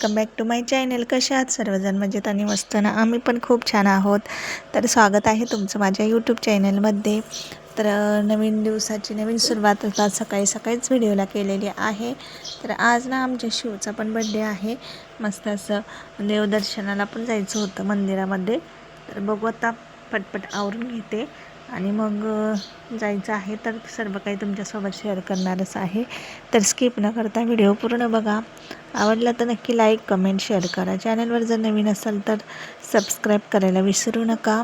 Welcome back to my channel कसे आहात सर्वजण? मजेत आणि मस्त ना? आम्ही पण खूप छान आहोत. तर स्वागत आहे तुमचं माझ्या यूट्यूब चॅनलमध्ये तर नवीन दिवसाची नवीन सुरुवात आता सकाळी सकाळीच व्हिडिओला केलेली आहे. तर आज ना आमच्या शिवचा पण बड्डे आहे. मस्त असं देवदर्शनाला पण जायचं होतं मंदिरामध्ये. तर बघू आता पटपट आवरून घेते. आणि मग जायचं आहे तर सर्व काही तुमच्यासोबत शेअर करणारच आहे. तर स्किप न करता व्हिडिओ पूर्ण बघा. आवडला तर नक्की लाईक कमेंट शेअर करा. चॅनलवर जर नवीन असाल तर सबस्क्राईब करायला विसरू नका.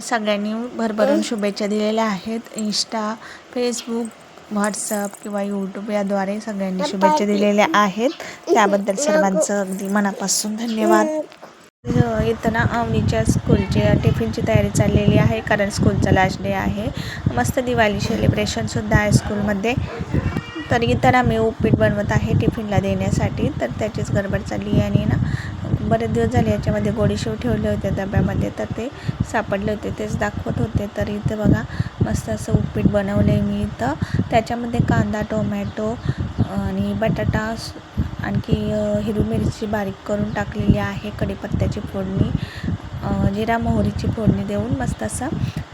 सगळ्यांनी भरभरून शुभेच्छा दिलेल्या आहेत. इंस्टा फेसबुक व्हॉट्सअप किंवा यूट्यूब याद्वारे सगळ्यांनी शुभेच्छा दिलेल्या आहेत. त्याबद्दल सर्वांचं अगदी मनापासून धन्यवाद. येताना इथं ना अवनीच्या स्कूलच्या टिफिनची तयारी चाललेली आहे. कारण स्कूलचा लास्ट डे आहे. मस्त दिवाळी सेलिब्रेशनसुद्धा आहे स्कूलमध्ये तर इथं ना मी उपीट बनवत आहे टिफिनला देण्यासाठी. तर त्याचीच गडबड चालली आहे. आणि ना बरेच दिवस झाले याच्यामध्ये गोडीशेव ठेवले होते डब्यामध्ये. तर ते सापडले होते तेच दाखवत होते. तर इथं बघा मस्त असं उपीट बनवलं आहे मी इथं. त्याच्यामध्ये कांदा टोमॅटो आणि बटाटा आणखी हिरवी मिरची बारीक करून टाकलेली आहे कढीपत्त्याची फोडणी. जिरा मोहरीची फोडणी देऊन मस्त असं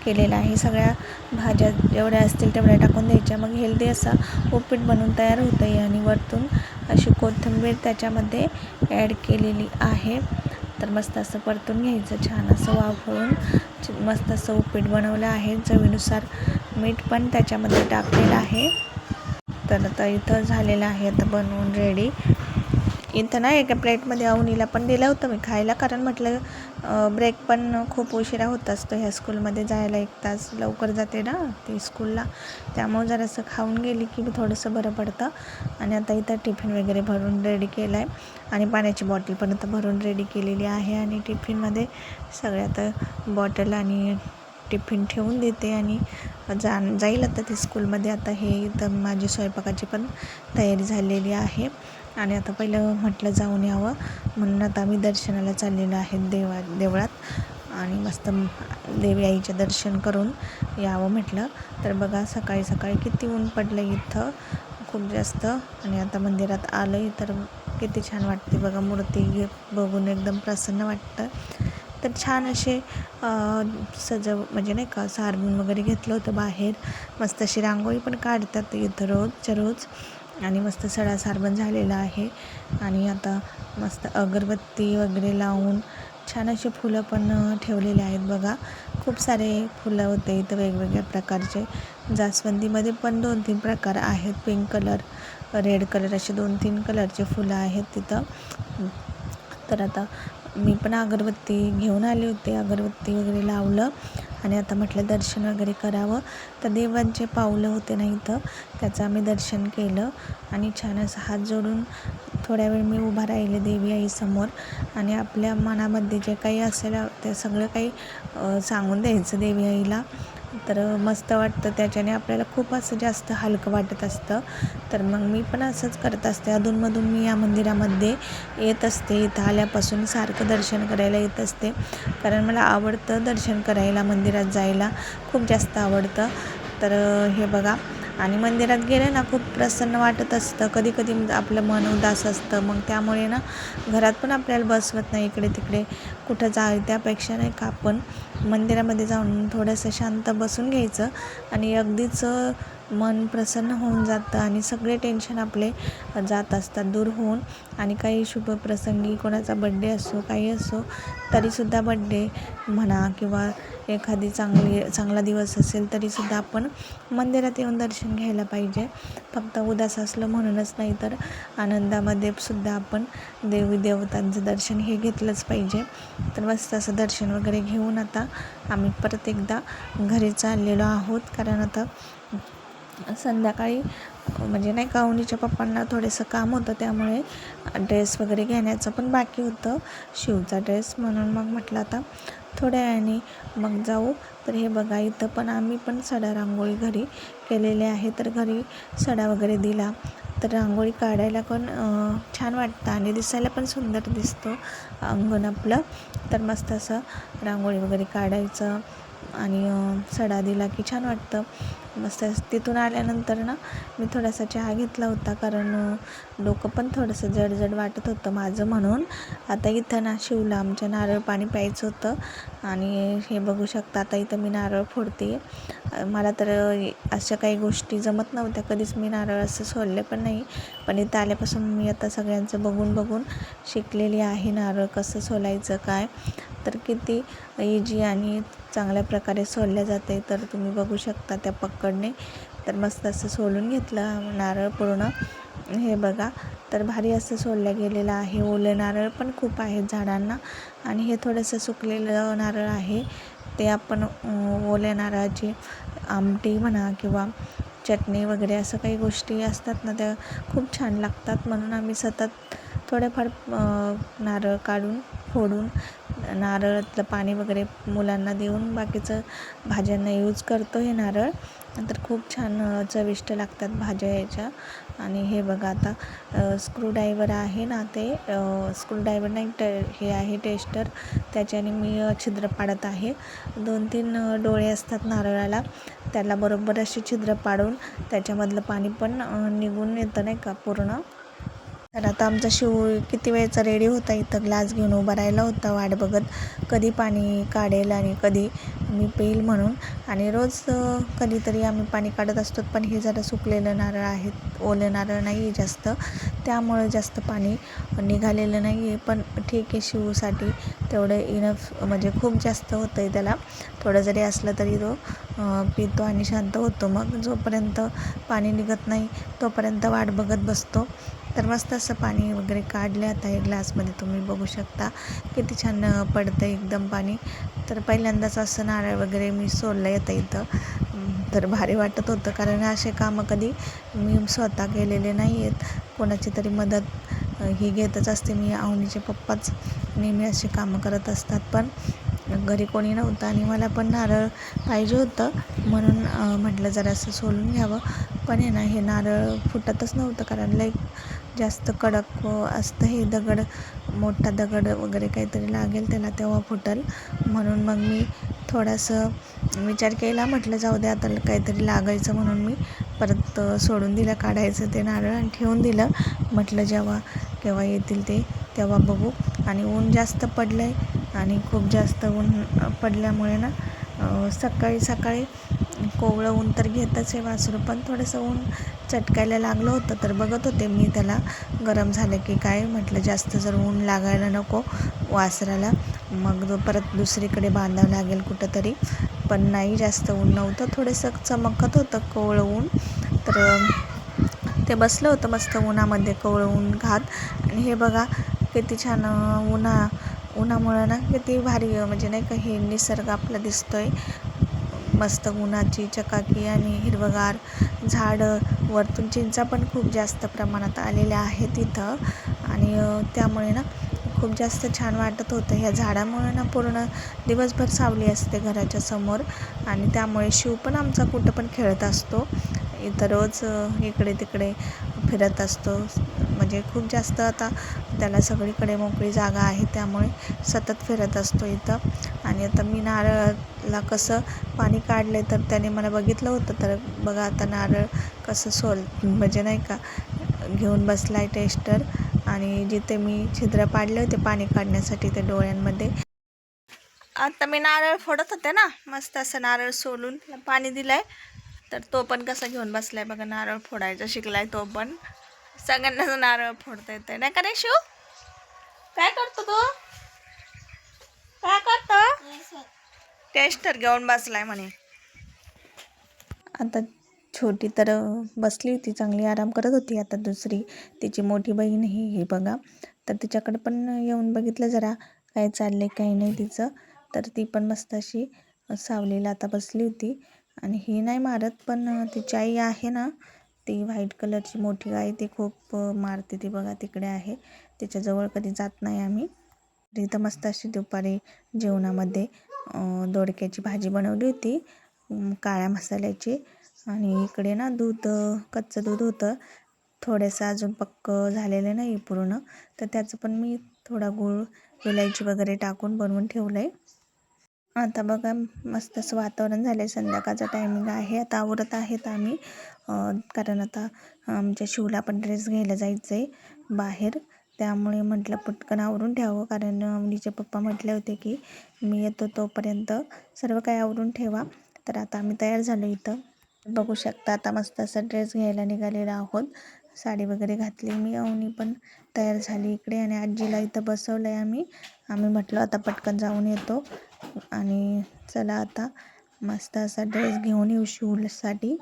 केलेलं आहे. सगळ्या भाज्या जेवढ्या असतील तेवढ्या टाकून द्यायच्या. मग हेल्दी असं उपीट बनवून तयार होतं आहे आणि वरतून अशी कोथिंबीर त्याच्यामध्ये ॲड केलेली आहे. तर मस्त असं परतून घ्यायचं छान असं वाफळून मस्त असं उपीट बनवलं आहे. चवीनुसार मीठ पण त्याच्यामध्ये टाकलेलं आहे. तर आता इथं झालेलं आहे आता बनवून रेडी इथं ना एका प्लेटमध्ये अवनीला पण दिलं होतं मी खायला कारण म्हटलं ब्रेक पण खूप उशिरा होत असतो ह्या स्कूलमध्ये जायला एक तास लवकर जाते ना ती स्कूलला त्यामुळे जरासं खाऊन गेली की थोडंसं बरं पडतं. आणि आता इथं टिफिन वगैरे भरून रेडी केलं आहे आणि पाण्याची बॉटल पण आता भरून रेडी केलेली आहे. आणि टिफिनमध्ये सगळ्यात बॉटल आणि टिफिन ठेवून देते आणि जा जाईल आता ते स्कूलमध्ये. आता हे तर माझी स्वयंपाकाची पण तयारी झालेली आहे. आणि आता पहिलं म्हटलं जाऊन यावं म्हणून आता आम्ही दर्शनाला चाललेलो आहे देवा देवळात. आणि मस्त देवी आईचं दर्शन करून यावं म्हटलं. तर बघा सकाळी सकाळी किती ऊन पडलं इथं. खूप जास्त. आणि आता मंदिरात आलं तर किती छान वाटते बघा मूर्ती बघून एकदम प्रसन्न वाटतं. तर छान असे सजव म्हणजे नाही का सारवून वगैरे घेतलं होतं बाहेर. मस्त अशी रांगोळी पण काढतात इथं रोजच्या रोज. आणि मस्त सडा सारवण झालेला आहे. आणि आता मस्त अगरबत्ती वगैरे लावून छान असे फुलं पण ठेवलेले आहेत बघा. खूप सारे फुलं होते इथं वेगवेगळ्या प्रकारचे. जास्वंदीमध्ये पण दोन तीन प्रकार आहेत. पिंक कलर रेड कलर असे दोन तीन कलरचे फुलं आहेत तिथं. तर आता मी पण अगरबत्ती घेऊन आले होते अगरबत्ती वगैरे लावलं आणि आता म्हटलं दर्शन वगैरे करावं. तर देवांचे पावलं होते ना इथं त्याचं आम्ही दर्शन केलं आणि छान असं हात जोडून थोड्या वेळ मी उभा राहिले देवी आईसमोर आणि आपल्या मनामध्ये जे काही असेल ते सगळं काही सांगून द्यायचं देवी आईला. तर मस्त वाटतं. त्याच्याने आपल्याला खूप असं जास्त हलकं वाटत असतं. तर मग मी पण असंच करत असते. अधूनमधून मी या मंदिरामध्ये येत असते. इथं आल्यापासून सारखं दर्शन करायला येत असते. कारण मला आवडतं दर्शन करायला मंदिरात जायला. खूप जास्त आवडतं. तर हे बघा. आणि मंदिरात गेलं ना खूप प्रसन्न वाटत असतं. कधी कधी आपलं मन उदास असतं. मग त्यामुळे ना घरात पण आपल्याला बसवत नाही इकडे तिकडे कुठं जा त्यापेक्षा नाही का आपण मंदिरामध्ये जाऊन थोडंसं शांत बसून घ्यायचं. आणि अगदीच मन प्रसन्न होऊन जातं आणि सगळे टेन्शन आपले जात असतात दूर होऊन. आणि काही शुभप्रसंगी कोणाचा बड्डे असो काही असो तरीसुद्धा बड्डे म्हणा किंवा एखादी चांगली चांगला दिवस असेल तरीसुद्धा आपण मंदिरात येऊन दर्शन घ्यायला पाहिजे. फक्त उदास असलं म्हणूनच नाही तर आनंदामध्ये सुद्धा आपण देवी देवतांचं दर्शन हे घेतलंच पाहिजे. तर मस्त असं दर्शन वगैरे घेऊन आता आम्ही परत एकदा घरी चाललेलो आहोत. कारण आता संध्याकाळी म्हणजे नाही का उनीच्या पप्पांना थोडंसं काम होतं त्यामुळे ड्रेस वगैरे घेण्याचं पण बाकी होतं. शिवचा ड्रेस म्हणून मग म्हटलं आता थोड्या वेळाने मग जाऊ. तर हे बघा इथं पण आम्ही पण सडा रांगोळी घरी केलेले आहे. तर घरी सडा वगैरे दिला. तर रांगोळी काढायला पण छान वाटतं आणि दिसायला पण सुंदर दिसतो अंगण आपलं. तर मस्त असं रांगोळी वगैरे काढायचं. आणि सडा दिला की छान वाटतं. मस्त तिथून आल्यानंतर ना मी थोडासा चहा घेतला होता कारण डोकं पण थोडंसं जडजड वाटत होतं माझं म्हणून. आता इथं ना शिवला आमच्या नारळ पाणी प्यायचं होतं. आणि हे बघू शकता आता इथं मी नारळ फोडते मला तर अशा काही गोष्टी जमत नव्हत्या. कधीच मी नारळ असं सोडले पण नाही. पण इथं आल्यापासून मी आता सगळ्यांचं बघून बघून शिकलेली आहे नारळ कसं सोलायचं काय. तर किती इजी आणि चांगल्या प्रकारे सोलल्या जाते तर तुम्ही बघू शकता त्या पकडने तर मस्त असं सोलून घेतलं नारळ पूर्ण. हे बघा तर भारी असं सोडलं गेलेलं आहे. ओले नारळ पण खूप आहेत झाडांना. आणि हे थोडंसं सुकलेलं नारळ आहे. ते आपण ओल्या नारळाची आमटी म्हणा किंवा चटणी वगैरे असं काही गोष्टी असतात ना त्या खूप छान लागतात. म्हणून आम्ही सतत थोडेफार नारळ काढून फोडून नारळातलं पाणी वगैरे मुलांना देऊन बाकीचं भाज्यांना यूज करतो हे नारळ. तर खूप छान चविष्ट लागतात भाज्या याच्या. आणि हे बघा आता स्क्रूड्रायव्हर आहे ना ते स्क्रूड्रायव्हर नाही ट हे आहे टेस्टर त्याच्याने मी छिद्र पाडत आहे. दोन तीन डोळे असतात नारळाला. त्याला बरोबर अशी छिद्र पाडून त्याच्यामधलं पाणी पण निघून येतं नाही का पूर्ण. तर आता आमचा शिव किती वेळचा रेडी होता इथं? ग्लास घेऊन उभा राहिला होता वाट बघत कधी पाणी काढेल आणि कधी मी पेईल म्हणून. आणि रोज कधीतरी आम्ही पाणी काढत असतो पण हे जरा सुकलेलं नारळ आहेत ओलं नारळ नाही आहे जास्त. त्यामुळं जास्त पाणी निघालेलं नाही आहे पण ठीक आहे शिवसाठी तेवढं इनफ म्हणजे खूप जास्त होतं आहे त्याला. थोडं जरी असलं तरी तो पितो आणि शांत होतो. मग जोपर्यंत पाणी निघत नाही तोपर्यंत वाट बघत बसतो. तर मस्त असं पाणी वगैरे काढले आता हे ग्लासमध्ये. तुम्ही बघू शकता किती छान पडतं एकदम पाणी. तर पहिल्यांदाच असं नारळ वगैरे मी सोडलं येतं इथं. तर भारी वाटत होतं कारण असे कामं कधी मी स्वतः केलेले नाही आहेत कोणाची तरी मदत ही घेतच असते. मी आवनीचे पप्पाच नेहमी असे कामं करत असतात. पण घरी कोणी नव्हतं आणि मला पण नारळ पाहिजे होतं. म्हणून म्हटलं म्हटलं जरासं सोलून घ्यावं. पण आहे ना हे नारळ फुटतच नव्हतं कारण लाईक जास्त कडक असतं हे दगड मोठा दगड वगैरे काहीतरी लागेल त्याला तेव्हा फुटल. म्हणून मग मी थोडंसं विचार केला म्हटलं जाऊ दे आता काहीतरी लागायचं म्हणून मी परत सोडून दिलं काढायचं ते नारळ आणि ठेवून दिलं. म्हटलं जेव्हा केव्हा येतील ते तेव्हा बघू. आणि ऊन जास्त पडलं आहे आणि खूप जास्त ऊन पडल्यामुळे ना सकाळी सकाळी कोवळं ऊन तर घेतच आहे वासरू पण थोडंसं ऊन चटकायला लागलं होतं तर बघत होते मी त्याला गरम झालं की काय? म्हटलं जास्त जर ऊन लागायला नको वासराला मग परत दुसरीकडे बांधावं लागेल कुठंतरी. पण नाही जास्त ऊन नव्हतं. थोडंसं चमकत होतं कोवळं ऊन. तर ते बसलं होतं मस्त उन्हामध्ये कोवळं ऊन घात. आणि हे बघा किती छान उन्हा उन्हामुळं ना किती भारी म्हणजे नाही का हे निसर्ग आपला दिसतोय. मस्त उन्हाची चकाकी आणि हिरवगार झाडं. वरतून चिंचा पण खूप जास्त प्रमाणात आलेल्या आहेत इथं. आणि त्यामुळे ना खूप जास्त छान वाटत होतं. ह्या झाडामुळे ना पूर्ण दिवसभर सावली असते घराच्या समोर. आणि त्यामुळे शिव पण आमचा कुठं पण खेळत असतो. इथं रोज इकडे तिकडे फिरत असतो. म्हणजे खूप जास्त आता त्याला सगळीकडे मोकळी जागा आहे. त्यामुळे सतत फिरत असतो इथं. आणि आता मी नारळाला कसं पाणी काढले तर त्याने मला बघितलं होतं. तर बघा आता नारळ कसं सोल म्हणजे नाही का घेऊन बसला आहे टेस्टर आणि जिथे मी छिद्र पाडले होते पाणी काढण्यासाठी ते डोळ्यांमध्ये. आता मी नारळ फोडत होते ना मस्त असं नारळ सोलून पाणी पाणी दिलंय. तर तो पण कसा घेऊन बसलाय बघा नारळ फोडायचा शिकलाय तो पण. सगळ्यांनाच नारळ फोडता येते नाही का रे शिव काय करतो तो? काय करतो? टेस्टर घेऊन बसलाय म्हणे. आता छोटी तर बसली होती चांगली आराम करत होती आता दुसरी. तिची मोठी बहीण ही ही बघा. तर तिच्याकडे पण येऊन बघितलं जरा काय चाललंय काही नाही तिचं. तर ती पण मस्त अशी सावलीला आता बसली होती. आणि ही नाही मारत पण तिची आई आहे ना ती व्हाईट कलरची मोठी गाय ती खूप मारते ती बघा तिकडे आहे. तिच्याजवळ कधी जात नाही आम्ही. इथं मस्त अशी दुपारी जेवणामध्ये दोडक्याची भाजी बनवली होती काळ्या मसाल्याची. आणि इकडे ना दूध कच्चं दूध होतं. थोडंसं अजून पक्कं झालेलं नाही पूर्ण. तर त्याचं पण मी थोडा गूळ इलायची वगैरे टाकून बनवून ठेवलं आहे आता बघा मस्त असं वातावरण झालं आहे संध्याकाळचं टायमिंग आहे. आता आवरत आहेत आम्ही. कारण आता आमच्या शिवला पण ड्रेस घ्यायला जायचं आहे बाहेर. त्यामुळे म्हटलं पटकन आवरून ठेवावं. कारण अवनीचे पप्पा म्हटले होते की मी येतो तोपर्यंत सर्व काही आवरून ठेवा. तर आता आम्ही तयार झालो इथं. बघू शकता आता मस्त असा ड्रेस घ्यायला निघालेला आहोत. साडी वगैरे घातली मी अवनी पण तयार झाली इकडे आणि आजीला इथं बसवलं आहे आम्ही. आम्ही म्हटलं आता पटकन जाऊन येतो. आणि चला आता मस्त असा ड्रेस घेऊन येऊ शिवसाठी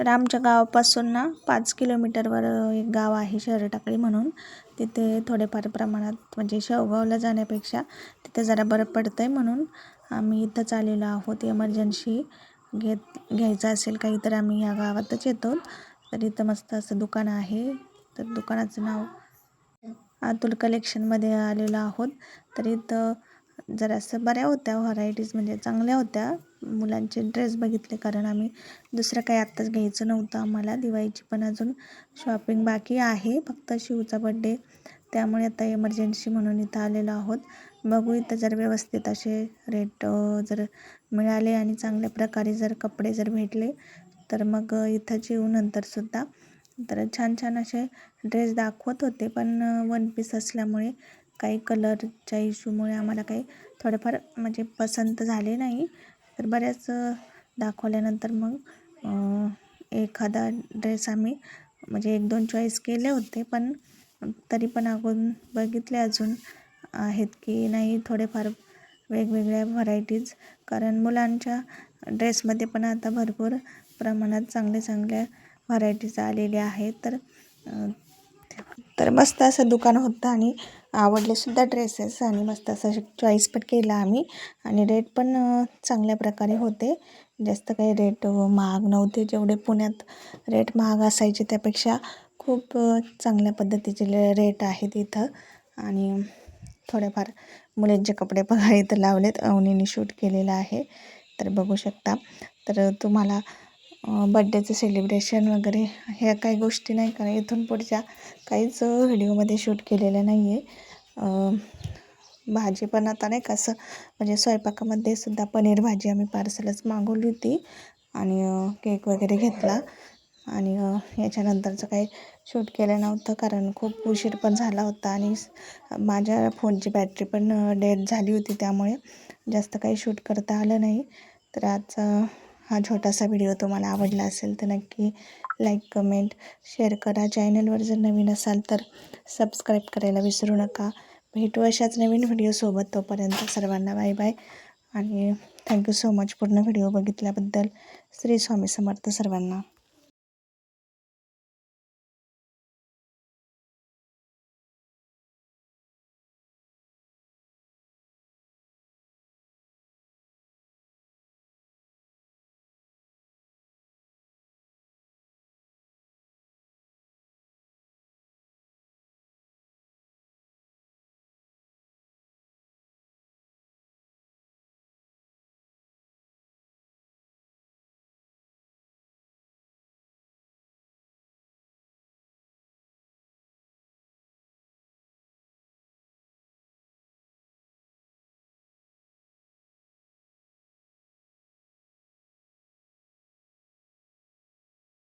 तर आमच्या गावापासून ना पाच किलोमीटरवर एक गाव आहे शहर टाकळी म्हणून. तिथे थोडेफार प्रमाणात म्हणजे शेवगावला जाण्यापेक्षा तिथे जरा बरं पडतं आहे म्हणून आम्ही इथंच आलेलो आहोत. इमर्जन्सी घेत घ्यायचं असेल काही तर आम्ही या गावातच येतो. तर इथं मस्त असं दुकान आहे. तर दुकानाचं नाव अतुल कलेक्शनमध्ये आलेलो आहोत. तर इथं जरासं बऱ्या होत्या व्हरायटीज म्हणजे चांगल्या होत्या मुलांचे ड्रेस बघितले कारण आम्ही दुसरं काही आत्ताच घ्यायचं नव्हतं. आम्हाला दिवाळीची पण अजून शॉपिंग बाकी आहे फक्त शिवचा बड्डे त्यामुळे आता इमर्जन्सी म्हणून इथं आलेलो आहोत. बघू इथं जर व्यवस्थित असे रेट जर मिळाले आणि चांगल्या प्रकारे जर कपडे जर भेटले तर मग इथंच येऊ नंतरसुद्धा तर छान छान असे ड्रेस दाखवत होते पण वन पीस असल्यामुळे काही कलरच्या इश्यूमुळे आम्हाला काही थोडेफार म्हणजे पसंत झाले नाही. तर बऱ्याच दाखवल्यानंतर मग एखादा ड्रेस आम्ही म्हणजे एक दोन चॉईस केले होते. पण तरी पण अजून बघितले अजून आहेत की नाही थोडेफार वेगवेगळ्या व्हरायटीज कारण मुलांच्या ड्रेसमध्ये पण आता भरपूर प्रमाणात चांगल्या चांगल्या व्हरायटीज आलेल्या आहेत. तर तर मस्त असं दुकान होतं आणि आवडलेसुद्धा ड्रेसेस आणि मस्त असं चॉईस पण केला आम्ही. आणि रेट पण चांगल्या प्रकारे होते. जास्त काही रेट महाग नव्हते. जेवढे पुण्यात रेट महाग असायचे त्यापेक्षा खूप चांगल्या पद्धतीचे रेट आहेत इथं. आणि थोडेफार मुलींचे कपडे बघा इथं लावलेत. अवनीने शूट केलेलं आहे. तर बघू शकता. तर तुम्हाला बड्डेचं सेलिब्रेशन वगैरे ह्या काही गोष्टी नाही कारण इथून पुढच्या काहीच व्हिडिओमध्ये शूट केलेलं नाही आहे भाजी पण आता नाही का असं म्हणजे स्वयंपाकामध्ये सुद्धा पनीर भाजी आम्ही पार्सलच मागवली होती आणि केक वगैरे घेतला. आणि याच्यानंतरचं काही शूट केलं नव्हतं कारण खूप उशीर पण झाला होता आणि माझ्या फोनची बॅटरी पण डेड झाली होती त्यामुळे जास्त काही शूट करता आलं नाही. तर आजचा हा छोटासा व्हिडिओ तुम्हाला आवडला असेल तर नक्की लाईक कमेंट शेअर करा. चॅनलवर जर नवीन असाल तर सबस्क्राईब करायला विसरू नका. भेटू अशाच नवीन व्हिडिओसोबत तोपर्यंत सर्वांना बाय बाय. आणि थँक्यू सो मच पूर्ण व्हिडिओ बघितल्याबद्दल श्री स्वामी समर्थ सर्वांना.